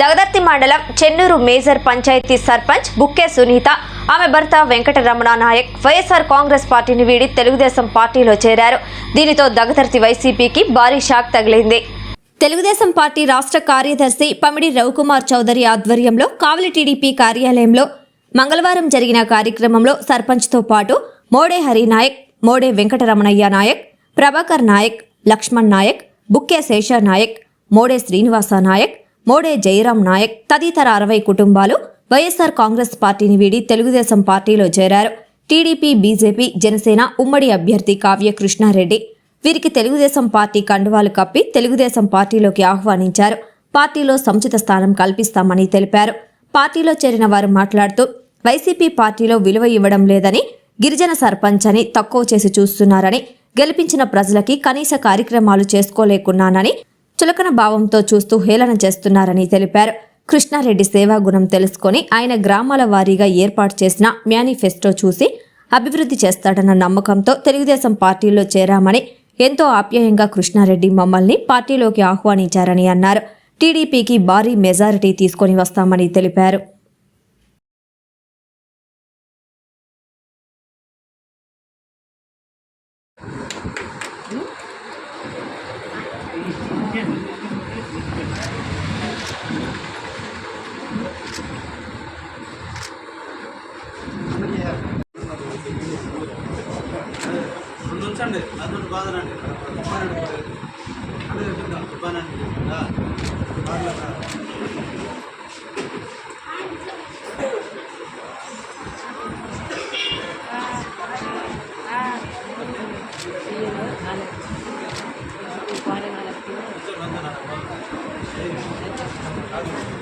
దగదర్తి మండలం చెన్నూరు మేజర్ పంచాయతీ సర్పంచ్ బుక్కే సునీత ఆమె భర్త వెంకటరమణ నాయక్ వైఎస్ఆర్ కాంగ్రెస్ పార్టీని వీడి తెలుగుదేశం పార్టీలో చేరారు. దీనితో దగదర్తి వైసీపీకి భారీ షాక్ తగిలింది. తెలుగుదేశం పార్టీ రాష్ట్ర కార్యదర్శి పమిడి రవికుమార్ చౌదరి ఆధ్వర్యంలో కావలి టీడీపీ కార్యాలయంలో మంగళవారం జరిగిన కార్యక్రమంలో సర్పంచ్తో పాటు మోడే హరినాయక్ మోడే వెంకటరమణయ్య నాయక్ ప్రభాకర్ నాయక్ లక్ష్మణ్ నాయక్ బుక్కే శేష నాయక్ మోడే శ్రీనివాస నాయక్ మోడే జయరాం నాయక్ తదితర అరవై కుటుంబాలు వైఎస్ఆర్ కాంగ్రెస్ పార్టీని వీడి తెలుగుదేశం పార్టీలో చేరారు. టీడీపీ బీజేపీ జనసేన ఉమ్మడి అభ్యర్థి కావ్య కృష్ణారెడ్డి వీరికి తెలుగుదేశం పార్టీ కండువాలు కప్పి తెలుగుదేశం పార్టీలోకి ఆహ్వానించారు. పార్టీలో సముచిత స్థానం కల్పిస్తామని తెలిపారు. పార్టీలో చేరిన వారు మాట్లాడుతూ వైసీపీ పార్టీలో విలువ ఇవ్వడం లేదని గిరిజన సర్పంచ్ అని తక్కువ చేసి చూస్తున్నారని గెలిపించిన ప్రజలకి కనీస కార్యక్రమాలు చేసుకోలేకున్నానని చులకన భావంతో చూస్తూ హేళన చేస్తున్నారని తెలిపారు. కృష్ణారెడ్డి సేవా గుణం తెలుసుకొని ఆయన గ్రామాల వారీగా ఏర్పాటు చేసిన మేనిఫెస్టో చూసి అభివృద్ధి చేస్తాడన్న నమ్మకంతో తెలుగుదేశం పార్టీలో చేరామని ఎంతో ఆప్యాయంగా కృష్ణారెడ్డి మమ్మల్ని పార్టీలోకి ఆహ్వానించారని అన్నారు. టీడీపీకి భారీ మెజారిటీ తీసుకొని వస్తామని తెలిపారు. ఉంచండి అదొకటి బాధనండి బాధనండి అందరికీ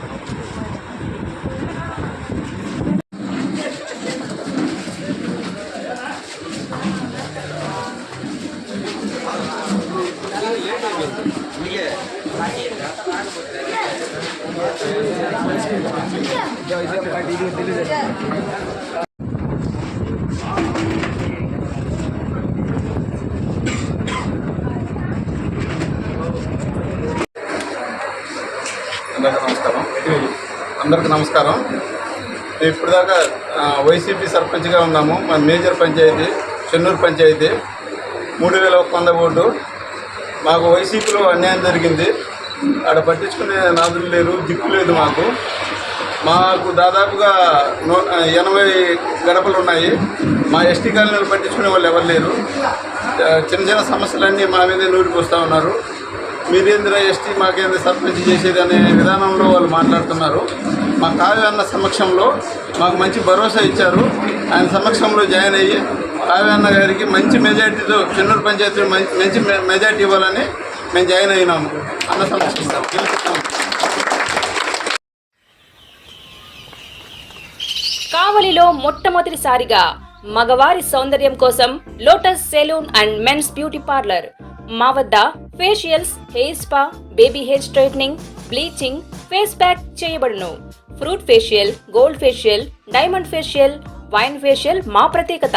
నమస్కారం. అందరికీ నమస్కారం. ఇప్పటిదాకా వైసీపీ సర్పంచ్గా ఉన్నాము. మా మేజర్ పంచాయతీ చెన్నూరు పంచాయతీ. మూడు వేల ఒక వంద ఓటు. మాకు వైసీపీలో అన్యాయం జరిగింది. ఆడ పట్టించుకునే నాదులు లేరు దిక్కు లేదు మాకు. మాకు దాదాపుగా నూ ఎనభై గడపలు ఉన్నాయి. మా ఎస్టీ కాలనీలు పట్టించుకునే వాళ్ళు ఎవరు లేరు. చిన్న చిన్న సమస్యలన్నీ మా మీదే నూరిపోస్తూ ఉన్నారు. మీరేంద్ర ఎస్టీ మాకేంద్ర సర్పంచ్ చేసేది అనే విధానంలో వాళ్ళు మాట్లాడుతున్నారు. మా కావ్య అన్న సమక్షంలో మాకు మంచి భరోసా ఇచ్చారు. ఆయన సమక్షంలో జాయిన్ అయ్యి కావ్యన్న గారికి మంచి మెజార్టీతో చెన్నూరు పంచాయతీ మంచి మెజార్టీ ఇవ్వాలని మేము జాయిన్ అయినాము. అన్న సమక్షంలో కావలిలో మొట్టమొదటిసారిగా మగవారి సౌందర్యం కోసం Lotus salon and men's beauty parlour. మా వద్ద facials hair spa baby hair straightening bleaching face pack చేయబడును. Fruit facial gold facial diamond facial wine facial మా ప్రత్యేకత.